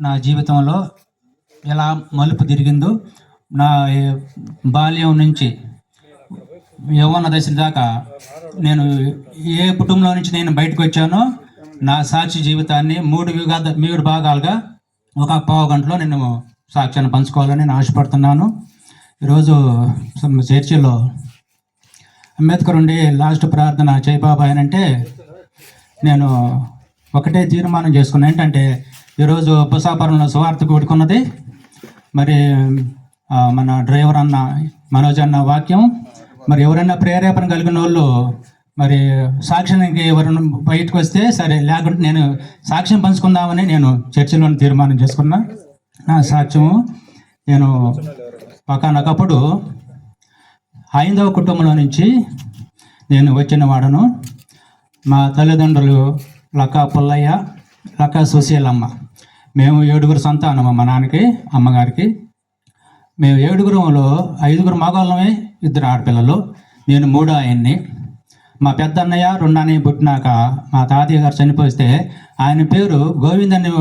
నా జీవితంలో ఎలా మలుపు తిరిగిందో నా బాల్యం నుంచి యవ్వన దశ దాకా నేను ఏ కుటుంబంలో నుంచి నేను బయటకు వచ్చానో నా సాక్షి జీవితాన్ని మూడు విగాద మూడు భాగాలుగా ఒక పావు గంటలో నేను సాక్ష్యాన్ని పంచుకోవాలని నేను ఆశపడుతున్నాను. ఈరోజు చర్చిలో అంబేద్కర్ ఉండి లాస్ట్ ప్రార్థన చేయబాబా అంటే నేను ఒకటే తీర్మానం చేసుకున్నా. ఏంటంటే ఈరోజు బుసాపురంలో సువార్త కూడుకున్నది. మరి మన డ్రైవర్ అన్న మనోజ్ అన్న వాక్యం. మరి ఎవరైనా ప్రేరేపణ కలిగిన వాళ్ళు మరి సాక్ష్యానికి ఎవరైనా బయటకు వస్తే సరే లేకుంటే నేను సాక్ష్యం పంచుకుందామని నేను చర్చిలో తీర్మానం చేసుకున్నా. నా సాక్ష్యము నేను ఒకనొకప్పుడు హైందవ కుటుంబంలో నుంచి నేను వచ్చిన వాడను. మా తల్లిదండ్రులు లక్క పుల్లయ్య లక్క సుశీలమ్మ. మేము ఏడుగురు సంతానం మా నాన్నకి అమ్మగారికి. మేము ఏడుగురంలో ఐదుగురు మగవాళ్ళమే ఇద్దరు ఆడపిల్లలు. నేను మూడో ఆయన్ని. మా పెద్ద అన్నయ్య రెండు అన్నయ్య పుట్టినాక మా తాతయ్య గారు చనిపోతే ఆయన పేరు గోవిందని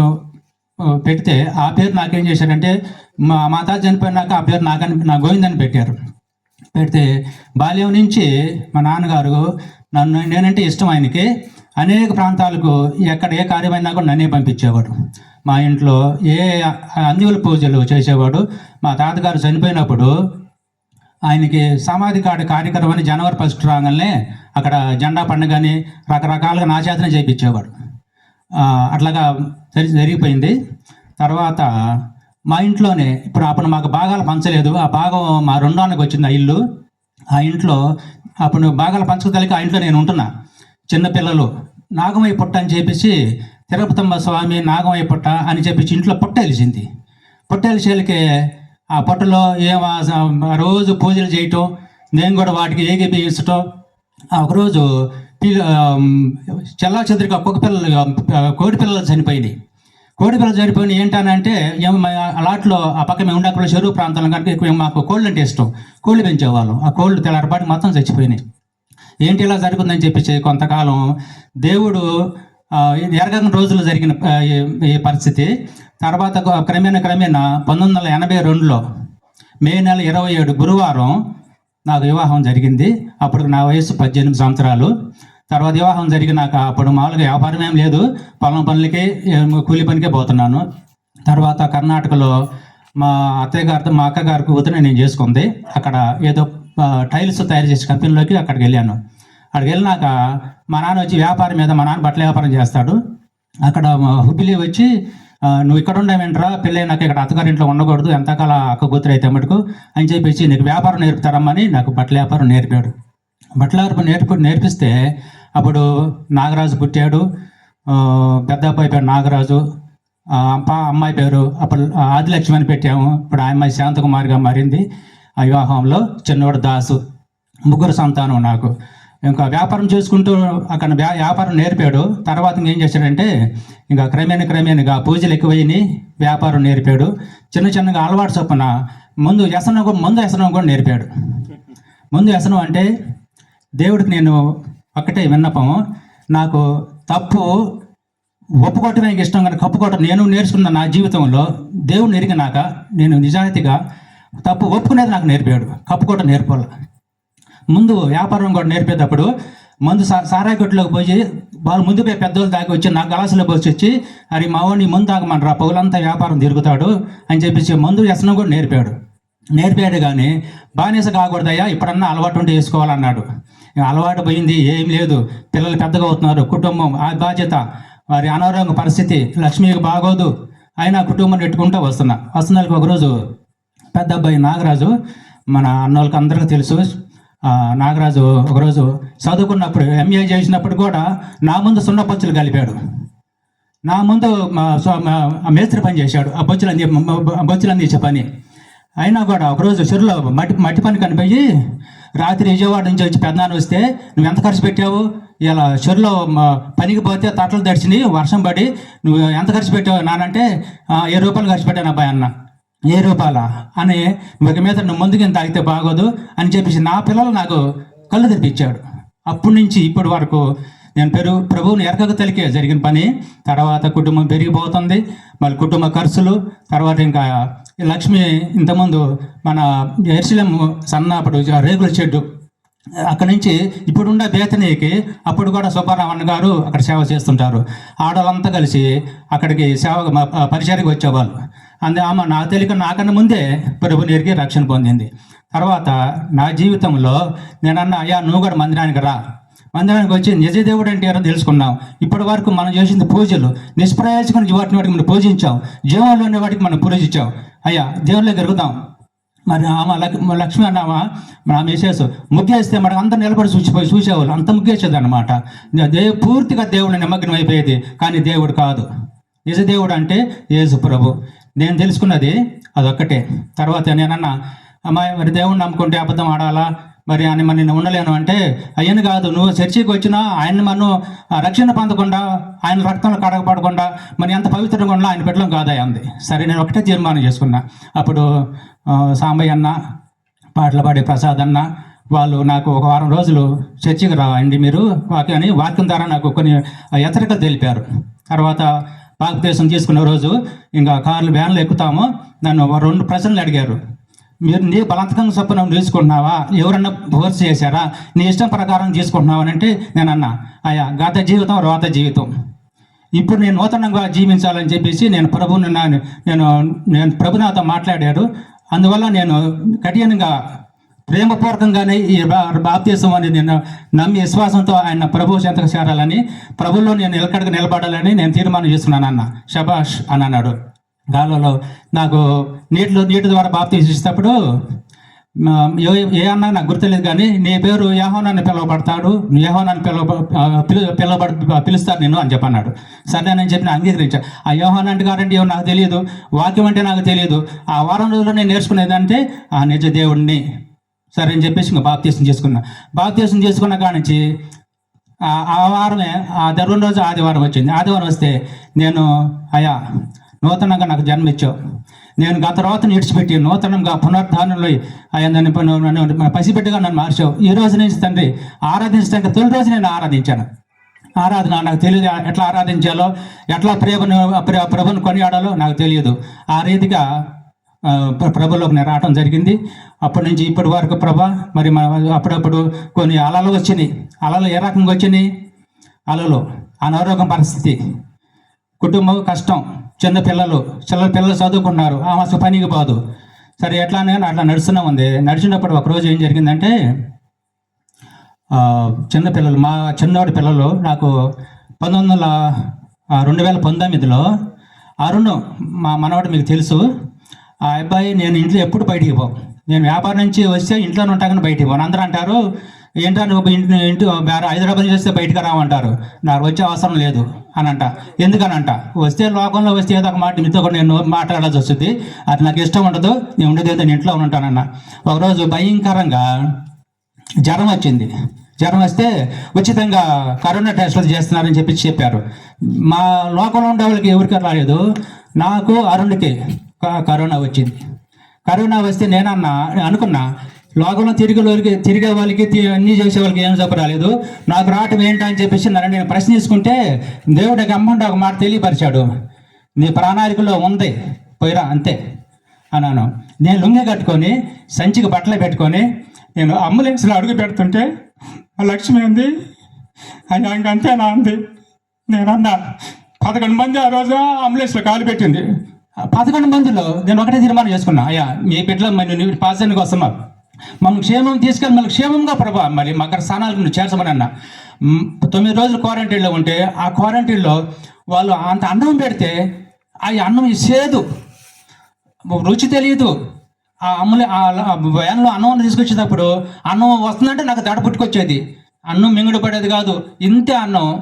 పెడితే ఆ పేరు నాకేం చేశారంటే మా మా తాత చనిపోయినాక ఆ పేరు నాకని నా గోవింద్ అని పెట్టారు. పెడితే బాల్యం నుంచి మా నాన్నగారు నన్ను నేనంటే ఇష్టం ఆయనకి. అనేక ప్రాంతాలకు ఎక్కడ ఏ కార్యమైనా కూడా నన్నే పంపించేవాడు. మా ఇంట్లో ఏ అందివుల పూజలు చేసేవాడు మా తాతగారు చనిపోయినప్పుడు ఆయనకి సమాధి కాడ కార్యక్రమం అని జనవరి ఫస్ట్ రాగానే అక్కడ జెండా పండుగని రకరకాలుగా నాచేతన చేయించేవాడు అట్లాగా జరిగిపోయింది. తర్వాత మా ఇంట్లోనే ఇప్పుడు అప్పుడు మాకు భాగాలు పంచలేదు ఆ భాగం మా రెండోన్నకి వచ్చింది ఆ ఇల్లు. ఆ ఇంట్లో అప్పుడు భాగాలు పంచకతలకి ఆ ఇంట్లో నేను ఉంటున్నా చిన్నపిల్లలు నాగమయ్య పుట్ట అని చెప్పేసి తిరుపతమ్మ స్వామి నాగమయ్య పుట్ట అని చెప్పి ఇంట్లో పుట్ట వెలిసింది. పుట్ట వెలిసేలకి ఆ పుట్టలో ఏ రోజు పూజలు చేయటం నేను కూడా వాటికి ఏకీభవించటం ఆ ఒకరోజు చెల్లా చెదరికి ఒక్కొక్క పిల్లలు కోడి పిల్లలు చనిపోయినాయి. కోడి పిల్లలు చనిపోయినాయి ఏంటనంటే అలాట్లో ఆ పక్క మేము ఉండకుండా చెరువు ప్రాంతంలో కనుక ఎక్కువ మాకు కోళ్ళు అంటే ఇష్టం. కోళ్ళు పెంచేవాళ్ళం. ఆ కోళ్ళు తెల్లారిపాటి మొత్తం చచ్చిపోయినాయి. ఏంటి ఇలా జరుగుతుందని చెప్పేసి కొంతకాలం దేవుడు ఎరగని రోజులు జరిగిన ఈ- పరిస్థితి. తర్వాత క్రమేణ క్రమేణా పంతొమ్మిది వందల ఎనభై రెండులో మే నెల ఇరవై ఏడు గురువారం నాకు వివాహం జరిగింది. అప్పుడు నా వయసు పద్దెనిమిది సంవత్సరాలు. తర్వాత వివాహం జరిగినాక అప్పుడు మామూలుగా వ్యాపారం ఏం లేదు. పొలం పనులకి కూలి పనికే పోతున్నాను. తర్వాత కర్ణాటకలో మా అత్తయ్య గారితో మా అక్క గారి కూతురు నేను చేసుకుంది. అక్కడ ఏదో టైల్స్ తయారు చేసే కంపెనీలోకి అక్కడికి వెళ్ళాను. అక్కడికి వెళ్ళినాక మా నాన్న వచ్చి వ్యాపారం మీద మా నాన్న బట్టల వ్యాపారం చేస్తాడు. అక్కడ మా వచ్చి నువ్వు ఇక్కడ ఉండవేంట్రా? పెళ్ళైనాక ఇక్కడ అత్తగారింట్లో ఉండకూడదు. ఎంతకాల అక్క కూతురు అయితే మటుకు? అని చెప్పేసి నీకు వ్యాపారం నేర్పుతారమ్మని నాకు బట్టల వ్యాపారం నేర్పాడు. బట్టల వ్యాపారం నేర్పు నేర్పిస్తే అప్పుడు నాగరాజు పుట్టాడు. పెద్ద అబ్బాయి పేరు నాగరాజు. అప్ప అమ్మాయి పేరు అప్పుడు ఆదిలక్ష్మి అని పెట్టాము. ఇప్పుడు ఆ అమ్మాయి శాంతకుమారిగా మారింది. ఆ వివాహంలో చిన్నోడు దాసు. ముగ్గురు సంతానం నాకు. ఇంకా వ్యాపారం చేసుకుంటూ అక్కడ వ్యా- వ్యాపారం నేర్పాడు. తర్వాత ఇంకేం చేశాడంటే ఇంకా క్రమేణ క్రమేణగా పూజలు ఎక్కువైనాయి వ్యాపారం నేర్పాడు. చిన్న చిన్నగా అలవాటు చొప్పున ముందు వ్యసనం కూడా ముందు వ్యసనం కూడా నేర్పాడు. ముందు వ్యసనం అంటే దేవుడికి నేను ఒక్కటే విన్నపం నాకు తప్పు ఒప్పుకోవటం నాకు ఇష్టం కానీ కప్పుకోవటం నేను నేర్చుకున్న నా జీవితంలో దేవుడు ఎరిగినాక నేను నిజాయితీగా తప్పు ఒప్పుకునేది నాకు నేర్పాడు. కప్పుకోవటం నేర్పాలి. ముందు వ్యాపారం కూడా నేర్పేటప్పుడు మందు సా సారాయి కొట్టులోకి పోయి వాళ్ళు ముందు పోయి పెద్దోళ్ళు దాకా వచ్చి నా గలాసులో పోసి వచ్చి అరే మా వాడిని ముందు తాగమంటారా పౌలంతా వ్యాపారం తిరుగుతాడు అని చెప్పేసి మందు వ్యసనం కూడా నేర్పాడు. నేర్పాడు కానీ బానిస కాకూడదయ్యా ఇప్పుడన్నా అలవాటు ఉంటే వేసుకోవాలన్నాడు. అలవాటు పోయింది ఏం లేదు. పిల్లలు పెద్దగా అవుతున్నారు కుటుంబం ఆ బాధ్యత. వారి అనారోగ్య పరిస్థితి లక్ష్మికి బాగోదు. అయినా కుటుంబం నెట్టుకుంటూ వస్తున్నా. వస్తున్నకి ఒకరోజు పెద్ద అబ్బాయి నాగరాజు మన అన్నోళ్ళకి అందరికీ తెలుసు నాగరాజు ఒకరోజు చదువుకున్నప్పుడు ఎంఏ చేసినప్పుడు కూడా నా ముందు సున్న పచ్చులు కలిపాడు. నా ముందు మా మేస్త్రి పని చేశాడు. ఆ బొచ్చులు అంది బొచ్చులు అందించే పని. అయినా కూడా ఒకరోజు చెరువులో మట్టి మట్టి పని కనిపోయి రాత్రి విజయవాడ నుంచి వచ్చి పెద్దనాన్న వస్తే నువ్వు ఎంత ఖర్చు పెట్టావు? ఇలా చెరువులో మా పనికి పోతే తట్టలు తడిచినాయి వర్షం పడి నువ్వు ఎంత ఖర్చు పెట్టావు? నానంటే ఏ రూపాయలు ఖర్చు పెట్టాను అబ్బాయి అన్న. ఏ రూపాయల అని ఒక మీద నువ్వు ముందుకు తాగితే బాగోదు అని చెప్పేసి నా పిల్లలు నాకు కళ్ళు తెరిపించాడు. అప్పటి నుంచి ఇప్పటి వరకు నేను పెరుగు ప్రభువుని ఎరగక తెలికే జరిగిన పని తర్వాత కుటుంబం పెరిగిపోతుంది మళ్ళీ కుటుంబ ఖర్చులు తర్వాత ఇంకా లక్ష్మి ఇంతకుముందు మన ఎర్సిలం సన్నప్పుడు రేగుల చెడ్డు అక్కడి నుంచి ఇప్పుడున్న బేతనీకి అప్పుడు కూడా సుబ్బారావణ గారు అక్కడ సేవ చేస్తుంటారు. ఆడవాళ్ళంతా కలిసి అక్కడికి సేవ మ- వచ్చేవాళ్ళు. అందు ఆమె నా తెలియక నాకన్నా ముందే ప్రభు నేరికి రక్షణ పొందింది. తర్వాత నా జీవితంలో నేనన్నా అయ్యా నువ్వు కూడా మందిరానికి రా. మందిరానికి వచ్చి నిజ దేవుడు అంటే ఎవరో తెలుసుకున్నాం. ఇప్పటి వరకు మనం చేసింది పూజలు. నిష్ప్రయాసకుని వాటిని వాటికి మనం పూజించాం. జీవంలో ఉన్న వాటికి మనం పూజించాం. అయ్యా దేవుళ్ళకి ఎరుగుదాం మరి ఆమె లక్ష్మి అన్నామా మన వేసేసు ముగ్గేస్తే మనం అందరు నిలబడి చూసిపోయి చూసేవాళ్ళు. అంత ముగ్గేసేది అనమాట దే పూర్తిగా దేవుడు నిమగ్నం అయిపోయేది కానీ దేవుడు కాదు. నిజ దేవుడు అంటే యేసు ప్రభు. నేను తెలుసుకున్నది అదొక్కటే. తర్వాత నేనన్నా అమ్మాయి మరి దేవుడిని నమ్ముకుంటే అబద్ధం ఆడాలా? మరి అని మరి నేను ఉండలేను అంటే అయ్యను కాదు నువ్వు చర్చికి వచ్చినా ఆయన్ని మనం రక్షణ పొందకుండా ఆయన రక్తంలో కడగపడకుండా మరి ఎంత పవిత్రంగా ఉన్నా ఆయన పెట్టడం కాదా అంది. సరే నేను ఒకటే తీర్మానం చేసుకున్నా. అప్పుడు సాంబయ్య అన్న పాటలు పాడే ప్రసాద్ అన్న వాళ్ళు నాకు ఒక వారం రోజులు చర్చికి రావండి మీరు వాక్యం అని వాక్యం ద్వారా నాకు కొన్ని హెచ్చరికలు తెలిపారు. తర్వాత భారతదేశం తీసుకున్న రోజు ఇంకా కార్లు వ్యాన్లు ఎక్కుతాము. నన్ను రెండు ప్రశ్నలు అడిగారు. మీరు నీ బలవంతకంగా చొప్పున తీసుకుంటున్నావా ఎవరన్నా ఫోర్స్ చేశారా? నీ ఇష్టం ప్రకారం తీసుకుంటున్నావా అని అంటే నేను అన్నా అయ్యా గత జీవితం రోత జీవితం. ఇప్పుడు నేను నూతనంగా జీవించాలని చెప్పేసి నేను ప్రభువుని నా- నేను నేను ప్రభునాతో మాట్లాడాడు అందువల్ల నేను కఠినంగా ప్రేమపూర్వకంగానే ఈ బాప్తీసం అని నేను నమ్మి విశ్వాసంతో ఆయన ప్రభు చెంతకు చేరాలని ప్రభుల్లో నేను నిలకడగా నిలబడాలని నేను తీర్మానం చేసుకున్నాను అన్న. షబాష్ అని అన్నాడు. గాలలో నాకు నీటిలో నీటి ద్వారా బాప్తీసం ఇచ్చేటప్పుడు ఏ- అన్నా నాకు గుర్తులేదు కానీ నీ పేరు యహోనాన్ని పిలువబడతాడు యహోనాన్ని పిలువ పిలు పిలువబడ పిలుస్తారు నేను అని చెప్పన్నాడు. సరే నేను చెప్పిన అంగీకరించా. ఆ యోహాన్ అంటే గారంటే ఏమో నాకు తెలియదు వాక్యం అంటే నాకు తెలియదు. ఆ వారం రోజుల్లో నేను నేర్చుకునేది అంటే ఆ నిజ దేవుడిని సరే అని చెప్పేసి ఇంకా బాప్తీసం చేసుకున్నా. బాప్తీసం చేసుకున్న కానించి ఆ- వారమే ఆ దర్వం రోజు ఆదివారం వచ్చింది. ఆదివారం వస్తే నేను అయా నూతనంగా నాకు జన్మ ఇచ్చావు నేను గత తర్వాత విడిచిపెట్టి నూతనంగా పునరుద్ధానంలో అయ్యా నన్ను నన్ను- నన్ను పసిపెట్టుగా నన్ను మార్చావు. ఈ రోజు నుంచి తండ్రి ఆరాధించడానికి తొలి రోజు నేను ఆరాధించాను. ఆరాధన నాకు తెలియదు ఎట్లా ఆరాధించాలో ఎట్లా ప్రేమను ప్ర- ప్రభుని కొనియాడాలో నాకు తెలియదు. ఆ రీతిగా ప్రభులోకి రావడం జరిగింది. అప్పటి నుంచి ఇప్పటి వరకు ప్రభా మరి అప్పుడప్పుడు కొన్ని అలలు వచ్చినాయి. అలలు ఏ రకంగా వచ్చినాయి? అలలు అనారోగ్యం పరిస్థితి కుటుంబం కష్టం చిన్న పిల్లలు చిన్న పిల్లలు చదువుకున్నారు ఆ పనికి పోదు. సరే ఎట్లా అట్లా నడుస్తూనే ఉంది. నడిచినప్పుడు ఒకరోజు ఏం జరిగిందంటే చిన్న పిల్లలు మా చిన్నోడి పిల్లలు నాకు పంతొమ్మిది వందల రెండు వేల పంతొమ్మిదిలో అరుణ్ మా మనవాడు మీకు తెలుసు ఆ అబ్బాయి నేను ఇంట్లో ఎప్పుడు బయటికి పోను. నేను వ్యాపారం నుంచి వస్తే ఇంట్లోనే ఉంటాను బయటికి పోను. అందరూ అంటారు ఏంటో నువ్వు ఇంటి ఇంటి వేరే హైదరాబాద్ చేస్తే బయటకు రావంటారు నాకు వచ్చే అవసరం లేదు అని అంట ఎందుకనంట? వస్తే లోకంలో వస్తే ఏదో ఒక మాట మీతో కూడా నేను మాట్లాడాల్సి వస్తుంది. అది నాకు ఇష్టం ఉండదు. నేను ఉండేది ఏదో నేను ఇంట్లో ఉంటానన్న. ఒకరోజు భయంకరంగా జ్వరం వచ్చింది. జ్వరం వస్తే ఉచితంగా కరోనా టెస్టులు చేస్తున్నారని చెప్పి చెప్పారు. మా లోకంలో ఉండే వాళ్ళకి ఎవరికి రాలేదు. నాకు అరుణ్కి. కరోనా వచ్చింది. కరోనా వస్తే నేనన్నా అనుకున్నా లోకంలో తిరిగే వాళ్ళకి తిరిగే వాళ్ళకి అన్ని చేసే వాళ్ళకి ఏం జబ్బు రాలేదు. నాకు రావటం ఏంటని అని చెప్పేసి నన్ను నేను ప్రశ్నించుకుంటే తీసుకుంటే దేవుడికి ఒక మాట తెలియపరిచాడు. నీ ప్రాణాళికలో ఉంది పోయిరా అంతే. అన్నాను. నేను లుంగి కట్టుకొని సంచికి బట్టలు పెట్టుకొని నేను అంబులెన్స్లో అడుగు పెడుతుంటే లక్ష్మి ఉంది అది అంతేనా అంది. నేనన్నా పదకొండు మంది ఆ రోజు అంబులెన్స్లో కాలు పెట్టింది. పదకొండు మందిలో నేను ఒకటే తీర్మానం చేసుకున్నా. అయ్యా మీ బిడ్డలో మరి నువ్వు పాస్ అయినకి మనం క్షేమం తీసుకెళ్ళి మళ్ళీ క్షేమంగా ప్రభా మరి మా అక్కడ స్థానాలకు నువ్వు చేర్చమని అన్న. తొమ్మిది రోజులు క్వారంటైన్లో ఉంటే ఆ క్వారంటైన్లో వాళ్ళు అంత అన్నం పెడితే ఆ అన్నం ఇసేదు రుచి తెలియదు ఆ అమ్ములే ఆ వ్యాన్లో అన్నం తీసుకొచ్చేటప్పుడు అన్నం వస్తుందంటే నాకు దడ పుట్టుకొచ్చేది. అన్నం మింగుడు పడేది కాదు. ఇంతే అన్నం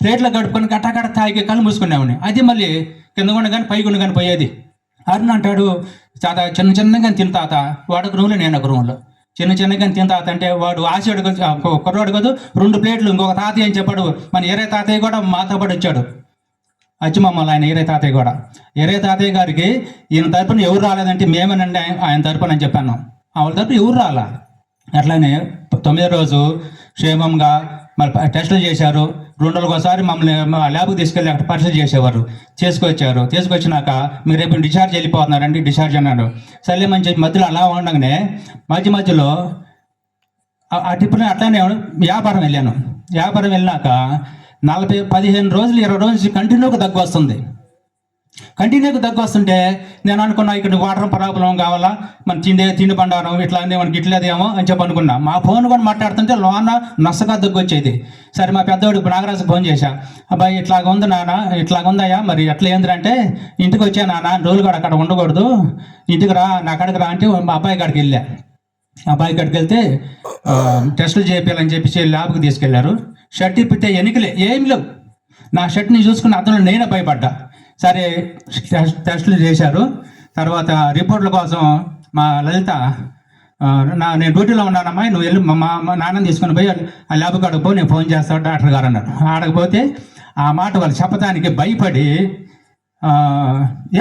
ప్లేట్లో గడుపుకొని గట్టగట్ట తాగి కళ్ళు మూసుకునేవాడిని. అది మళ్ళీ కింద గుండ కానీ పై గుండ కానీ పోయేది. అరుణ్ అంటాడు తాత చిన్న చిన్నగా తిని తాత వాడు ఒక రూమ్లో నేను ఒక రూమ్లో. చిన్న చిన్నగా తిని తాత అంటే వాడు ఆశడు కుర్రాడు కాదు రెండు ప్లేట్లు ఇంకొక తాతయ్య అని చెప్పాడు. మన ఏరే తాతయ్య కూడా మాతో పాటు వచ్చాడు. అచ్చిమమ్మలు ఆయన ఏరే తాతయ్య కూడా. ఏరే తాతయ్య గారికి ఈయన తరపున ఎవరు రాలేదంటే మేమేనండి ఆయన- ఆయన తరపున అని చెప్పాను. వాళ్ళ తరపున ఎవరు రాలా? అట్లానే తొమ్మిదో రోజు క్షేమంగా మరి టెస్టులు చేశారు. రెండు రోజులకు ఒకసారి మమ్మల్ని ల్యాబ్కి తీసుకెళ్ళి అక్కడ పరీక్షలు చేసేవారు. చేసుకొచ్చారు. తీసుకొచ్చినాక మీరు రేపు డిశ్చార్జ్ వెళ్ళిపోతున్నారండి డిశ్చార్జ్ అన్నాడు సర్లేమని చెప్పి మధ్యలో అలా ఉండగానే మధ్య మధ్యలో ఆ- ఆ అట్లానే వ్యాపారం వెళ్ళాను. వ్యాపారం వెళ్ళినాక నలభై పదిహేను రోజులు ఇరవై రోజులు కంటిన్యూగా దగ్గు వస్తుంది. కంటిన్యూగా దగ్గు వస్తుంటే నేను అనుకున్నా ఇక్కడ వాటర్ ప్రాబ్లం కావాలా? మన తిండి తిండి బండారం ఇట్లా అన్నీ మనకి ఇట్లేదేమో అని చెప్పి అనుకున్నా. మా ఫోన్ కూడా మాట్లాడుతుంటే లోన నొసగా దగ్గు వచ్చేది సరే మా పెద్దవాడు నాగరాజు ఫోన్ చేశా. అబ్బాయి ఇట్లాగ ఉంది నాన్న ఇట్లాగ ఉందయ్యా మరి ఎట్లా ఏందంటే ఇంటికి వచ్చా నాన్న రోజులు కూడా అక్కడ ఉండకూడదు. ఇంటికి రా నా అక్కడికి రా అంటే మా అబ్బాయి కాడికి వెళ్ళా. అబ్బాయి కాడికి వెళ్తే టెస్టులు చేయాలని చెప్పేసి ల్యాబ్కి తీసుకెళ్ళారు. షర్ట్ ఇప్పితే ఎన్నికలే ఏం లేవు. నా షర్ట్ని చూసుకున్న అతను నేనే భయపడ్డా. సరే టెస్ట్- టెస్టులు చేశారు. తర్వాత రిపోర్ట్ల కోసం మా లలిత నా నేను డ్యూటీలో ఉన్నానమ్మా నువ్వు వెళ్ళి మా మా నాన్నని తీసుకొని పోయి ఆ ల్యాబ్ కాడకు పోయి నేను ఫోన్ చేస్తాను డాక్టర్ గారు అన్నారు. ఆడకపోతే ఆ మాట వాళ్ళు చెప్పడానికి భయపడి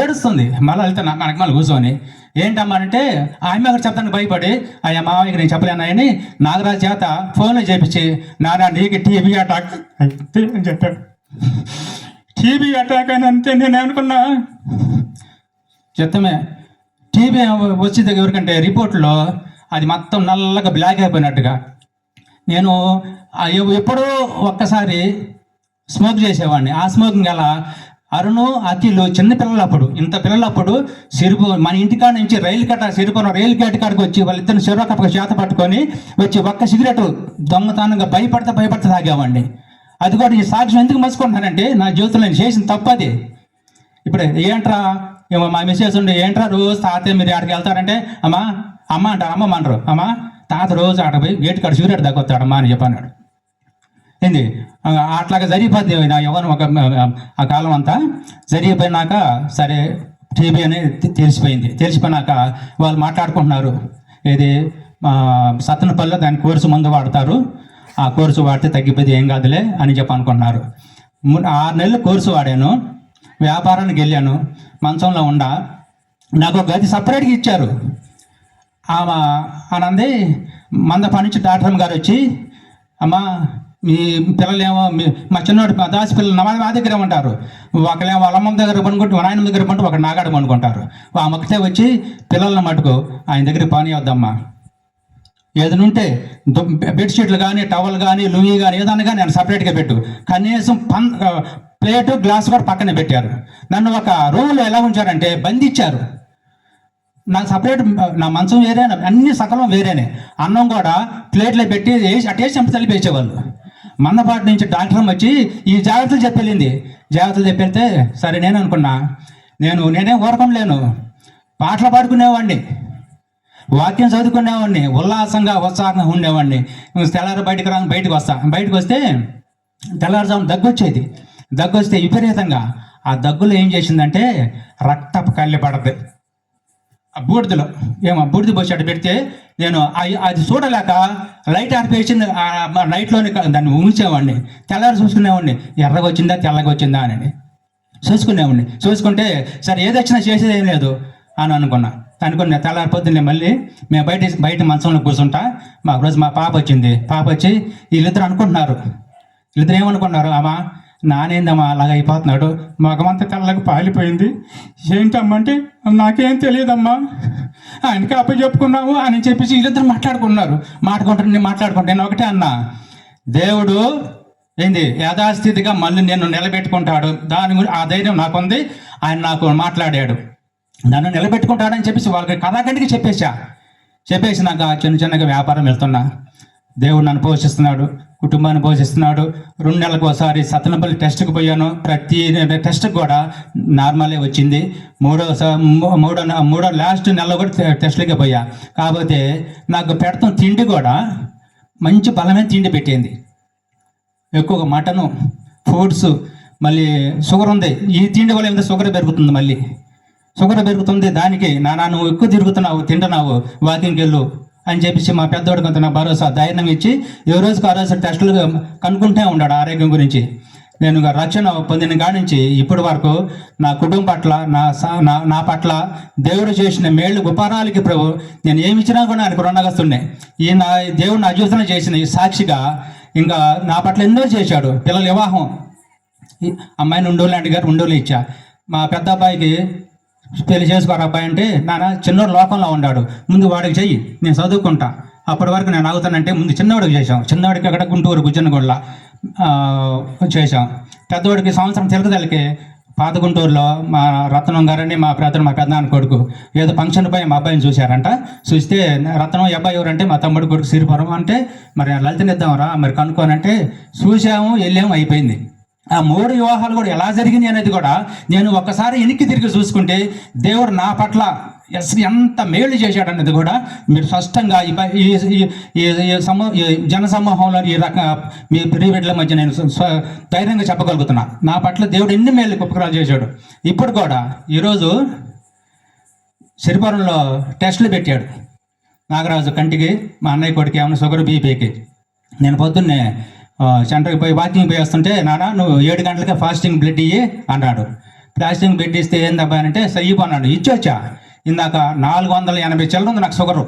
ఏడుస్తుంది. మళ్ళీ వెళ్తే నా మనకి మళ్ళీ కూర్చొని ఏంటమ్మా అంటే ఆమె అక్కడ చెప్తాను భయపడి అయ్యా మామయ్యకి నేను చెప్పలేనాయని నాగరాజు చేత ఫోన్లో చేపించి నాన్న నీకు టీవీ అటాక్ అని చెప్పాడు. టీబీ అటాక్ అని అంతే నేను అనుకున్నా చెత్తమే టీబీ వచ్చే ఎవరికంటే రిపోర్ట్లో అది మొత్తం నల్లగా బ్లాక్ అయిపోయినట్టుగా. నేను ఆ ఎప్పుడో ఒక్కసారి స్మోక్ చేసేవాడిని. ఆ స్మోకింగ్ గల అరుణు అఖిలు చిన్న పిల్లలప్పుడు ఇంత పిల్లలప్పుడు సిరుపు మన ఇంటికాడ నుంచి రైలు కట్ట సిరుపురం రైలు గేట్ కాడికి వచ్చి వాళ్ళిద్దరు సిరుకప్ప చేత పట్టుకొని వచ్చి ఒక్క సిగరెట్ దొంగతనంగా భయపడతా భయపడతా తాగేవాడిని. అది కూడా ఈ సాక్ష్యం ఎందుకు మర్చుకుంటానంటే నా జీవితంలో నేను చేసిన తప్పది ఇప్పుడు ఏంట్రా? ఏమో మా మిస్సెస్ ఉండి ఏంట్రా రోజు తాతయ్య మీరు ఆడికి వెళ్తారంటే అమ్మా అమ్మ అంటారు అమ్మ అనరు అమ్మా తాత రోజు ఆడ పోయి గేట్ కాడ సిగరెట్ తగ్గొస్తాడమ్మా అని చెప్పన్నాడు. ఏంది? అట్లాగా జరిగిపోద్ది నా యవ్వనం ఒక ఆ కాలం అంతా. జరిగిపోయినాక సరే టీవీ అనేది తెలిసిపోయింది. తెలిసిపోయినాక వాళ్ళు మాట్లాడుకుంటున్నారు. ఏది? సత్తనపల్లి దాని కోర్సు మందు వాడతారు. ఆ కోర్సు వాడితే తగ్గిపోతే ఏం కాదులే అని చెప్పి అనుకున్నారు ఆరు నెలలు కోర్సు వాడాను వ్యాపారానికి వెళ్ళాను మంచంలో ఉండా. నాకు ఒక గది సపరేట్గా ఇచ్చారు. ఆమె ఆనంది మంద పనించి డాక్టర్ గారు వచ్చి అమ్మా మీ పిల్లలేమో మీ మా చిన్నోడు మా దాసి పిల్లలు మా మా దగ్గర ఉంటారు. ఒకళ్ళేమో వాళ్ళ దగ్గర పనుకుంటూ నాయన దగ్గర పంటూ ఒక నాగాడు పనుకుంటారు. ఆ మొక్కటే వచ్చి పిల్లల్ని మటుకు ఆయన దగ్గర పని వద్దమ్మా. ఏదైనా ఉంటే బెడ్షీట్లు కానీ టవల్ కానీ లుంగి కానీ ఏదన్నా కానీ నేను సపరేట్గా పెట్టు. కనీసం పన్ ప్లేటు గ్లాస్ కూడా పక్కనే పెట్టారు. నన్ను ఒక రూమ్లో ఎలా ఉంచారంటే బంధించారు నా సపరేట్ నా మంచం వేరే అన్ని సకలం వేరేనే. అన్నం కూడా ప్లేట్లో పెట్టి వేసి అటేసి చంపి తల్లి మన్నపాటి నుంచి డాక్టర్ వచ్చి ఈ జాగ్రత్తలు చెప్పెళ్ళింది. జాగ్రత్తలు చెప్పెళ్తే సరే నేను అనుకున్నా. నేను నేనేం ఊరకంలేను పాటలు పాడుకునేవాడిని. వాక్యం చదువుకునేవాడిని ఉల్లాసంగా ఉత్సాహంగా ఉండేవాడిని. తెల్లారి బయటకు రా బయటకు వస్తా. బయటకు వస్తే తెల్లారుజాము దగ్గు వచ్చేది. దగ్గు వస్తే విపరీతంగా. ఆ దగ్గులో ఏం చేసిందంటే రక్తపు కళ్ళి పడద్ది. ఆ బూడిదలో ఏమో బూడిద పోసి అటు పెడితే నేను అది చూడలేక లైట్ ఆర్పేసి లైట్లోనే దాన్ని ఉంచేవాడిని. తెల్లారి చూసుకునేవాడిని. ఎర్రగా వచ్చిందా తెల్లగా వచ్చిందా అని. చూసుకునేవాడిని. చూసుకుంటే సరే ఏది వచ్చినా చేసేది ఏం లేదు అని అనుకున్నా. అనుకున్నా తెల్లారి నేను మళ్ళీ మేము బయట బయట మంచంలో కూర్చుంటా. మా రోజు మా పాప వచ్చింది. పాప వచ్చి వీళ్ళిద్దరు అనుకుంటున్నారు. వీళ్ళిద్దరు ఏమనుకున్నారు అమ్మా నానేందమ్మా అలాగ అయిపోతున్నాడు. మగమంతా తెల్లగా పాలిపోయింది. ఏంటమ్మంటే నాకేం తెలియదమ్మా. ఆయనకి అప్ప చెప్పుకున్నాము అని చెప్పేసి వీళ్ళిద్దరు మాట్లాడుకున్నారు మాట్లాడుకుంటారు నేను మాట్లాడుకుంటాను నేను ఒకటే అన్నా. దేవుడు ఏంది? యథాస్థితిగా మళ్ళీ నేను నిలబెట్టుకుంటాడు. దాని గురించి ఆ ధైర్యం నాకుంది. ఆయన నాకు మాట్లాడాడు. నన్ను నిలబెట్టుకుంటాడని చెప్పేసి వాళ్ళకి కథాకంటికి చెప్పేశా. చెప్పేసి నాకు చిన్న చిన్నగా వ్యాపారం వెళ్తున్నా. దేవుడు నన్ను పోషిస్తున్నాడు కుటుంబాన్ని పోషిస్తున్నాడు. రెండు నెలలకు ఒకసారి సత్తనపల్లి టెస్ట్కి పోయాను. ప్రతి టెస్ట్కి కూడా నార్మలే వచ్చింది. మూడో మూడో మూడో లాస్ట్ నెలలో కూడా టెస్ట్లకే పోయా. కాకపోతే నాకు పెడతాం తిండి కూడా మంచి బలమైన తిండి పెట్టింది. ఎక్కువగా మటను ఫ్రూట్స్ మళ్ళీ షుగర్ ఉంది. ఈ తిండి వల్ల ఏమైతే షుగర్ పెరుగుతుంది మళ్ళీ? షుగర్ పెరుగుతుంది. దానికి నానా నువ్వు ఎక్కువ తిరుగుతున్నావు తింటున్నావు వాకింగ్కి వెళ్ళు అని చెప్పేసి మా పెద్దోడు కొంత నాకు భరోసా ధైర్యం ఇచ్చి ఏ రోజుకి ఆ రోజు టెస్టులు కనుక్కుంటూనే ఉన్నాడు ఆరోగ్యం గురించి. నేను రక్షణ పొందిన కాడి నుంచి ఇప్పటి వరకు నా కుటుంబం పట్ల నా సా- నా నా పట్ల దేవుడు చేసిన మేళ్ళు ఉపహారాలకి ప్రభు నేను ఏమి ఇచ్చినా కూడా ఆయనకు రుణగస్తున్నాయి ఈ నా దేవుడు నా జీవితంలో చేసిన ఈ సాక్షిగా ఇంకా నా పట్ల ఎన్నో చేశాడు. పిల్లల వివాహం. అమ్మాయిని ఉండోళ్ళు అడిగారు ఉండోళ్ళు ఇచ్చా. మా పెద్ద అబ్బాయికి పెళ్ళి చేసుకోరు అబ్బాయి అంటే నాన్న చిన్నోడు లోకంలో ఉన్నాడు ముందు వాడికి చెయ్యి నేను చదువుకుంటా. అప్పటి వరకు నేను ఆగుతానంటే ముందు చిన్నవాడికి చేశాం. చిన్నవాడికి అక్కడ గుంటూరు గుజ్జనగొండల చేశాం. పెద్దవాడికి సంవత్సరం తిరగదలికి పాత గుంటూరులో మా రత్నం గారని మా ప్రధాన మా పెద్దనాన్న కొడుకు ఏదో ఫంక్షన్ పై మా అబ్బాయిని చూశారంట. చూస్తే రత్నం అబ్బాయి ఎవరంటే? మా తమ్ముడు కొడుకు సిరిపురం అంటే మరి లలితనిద్దాం రా మరి కనుక్కోనంటే. చూసాము వెళ్ళాము అయిపోయింది. ఆ మూడు వివాహాలు కూడా ఎలా జరిగినాయి అనేది కూడా నేను ఒక్కసారి వెనక్కి తిరిగి చూసుకుంటే దేవుడు నా పట్ల ఎస్ ఎంత మేలు చేశాడనేది కూడా మీరు స్పష్టంగా ఈ ప- ఈ ఈ- జన సమూహంలో ఈ రక మీ ప్రియబిడ్డల మధ్య నేను ధైర్యంగా చెప్పగలుగుతున్నా. నా పట్ల దేవుడు ఎన్ని మేలు ఉపకారాలు చేశాడు. ఇప్పుడు కూడా ఈరోజు సిరిపురంలో టెస్టులు పెట్టాడు. నాగరాజు కంటికి మా అన్నయ్య కొడుకు ఏమైనా షుగర్ బీపీకి. నేను పొద్దున్నే సెంటర్కి పోయి వాకింగ్ పోయి వస్తుంటే నాన్న నువ్వు ఏడు గంటలకే ఫాస్టింగ్ బ్లడ్ ఇయ్యి అన్నాడు. ఫాస్టింగ్ బ్లడ్ ఇస్తే ఏందబ్బా అంటే సయ్యిపో అన్నాడు. ఇచ్చొచ్చా? ఇందాక నాలుగు వందల ఎనభై చిల్లర ఉంది నాకు షుగరు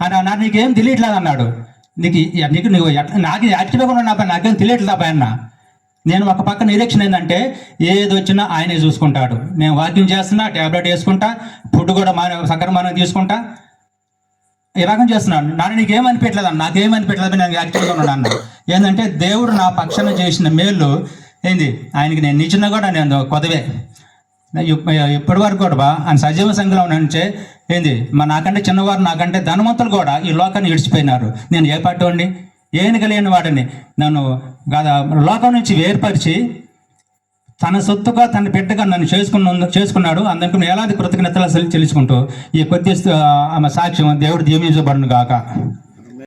అని అన్నాడు నీకేం తెలియట్లేదు అన్నాడు నీకు నీకు నువ్వు ఎట్లా నాకు యాక్టివ్గా ఉన్నా నాకేం తెలియట్లేదు అబ్బాయి అన్న. నేను ఒక పక్క నిరీక్షణ ఏంటంటే ఏది వచ్చినా ఆయనే చూసుకుంటాడు. నేను వాకింగ్ చేస్తున్నా ట్యాబ్లెట్ వేసుకుంటా ఫుడ్ కూడా మానే సక్రమానం తీసుకుంటా. ఈ రకం చేస్తున్నాడు. నాన్న నీకేం అనిపించలేదు అన్న నాకేం అనిపించలేదు నేను యాక్టివ్గా ఉన్నాడు అన్న. ఏంటంటే దేవుడు నా పక్షాన చేసిన మేలు ఏంది? ఆయనకి నేను నిచ్చిన కూడా నేను కొదవే. ఇప్పటి వరకు కూడా బా ఆయన సజీవ సంఘంలో నుంచే ఏంది? మా నాకంటే చిన్నవారు నాకంటే ధనవంతులు కూడా ఈ లోకాన్ని విడిచిపోయినారు నేను ఏ పార్టీ వాడిని? వాడిని. నన్ను లోకం నుంచి వేర్పరిచి తన సొత్తుగా తన బిడ్డగా నన్ను చేసుకున్న చేసుకున్నాడు. అందుకు ఎలాంటి కృతజ్ఞతలు చెల్లించుకుంటూ ఈ కొద్ది ఆమె సాక్ష్యం దేవుడు దీవించబడును గాక.